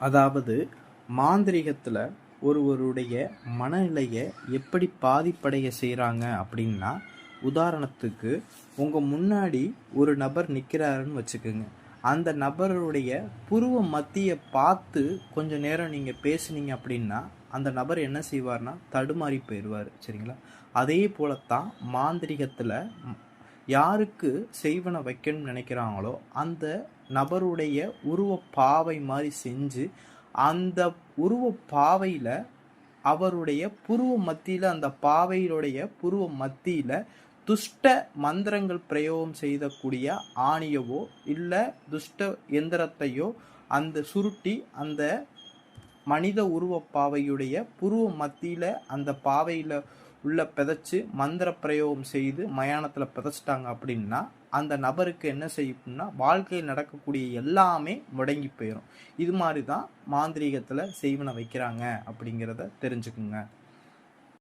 அதாவது மாந்திரீகத்தில் ஒருவருடைய மனநிலையை எப்படி பாதிப்படைய செய்கிறாங்க அப்படின்னா உதாரணத்துக்கு உங்கள் முன்னாடி ஒரு நபர் நிற்கிறாருன்னு வச்சுக்கோங்க. அந்த நபருடைய புருவ மத்தியை பார்த்து கொஞ்ச நேரம் நீங்கள் பேசுனீங்க அப்படின்னா அந்த நபர் என்ன செய்வார்னா தடுமாறி போயிடுவார். சரிங்களா? அதே போலத்தான் மாந்திரிகத்தில் யாருக்கு செய்வனை வைக்கணும்னு நினைக்கிறாங்களோ அந்த நபருடைய உருவ பாவை மாதிரி செஞ்சு அந்த உருவ பாவையில் அவருடைய புருவ மத்தியில் அந்த பாவையிலுடைய புருவ மத்தியில் துஷ்ட மந்திரங்கள் பிரயோகம் செய்தக்கூடிய ஆணியவோ இல்லை துஷ்ட எந்திரத்தையோ அந்த சுருட்டி அந்த மனித உருவ பாவையுடைய புருவ மத்தியில் அந்த பாவையில் உள்ளே பிதைச்சி மந்திர பிரயோகம் செய்து மயானத்தில் பிதைச்சிட்டாங்க அப்படின்னா அந்த நபருக்கு என்ன செய்யும்னா வாழ்க்கையில் நடக்கக்கூடிய எல்லாமே முடங்கி போயிடும் இது மாதிரி தான் மாந்திரீகத்தில் செய்வனை வைக்கிறாங்க அப்படிங்கிறத தெரிஞ்சுக்குங்க.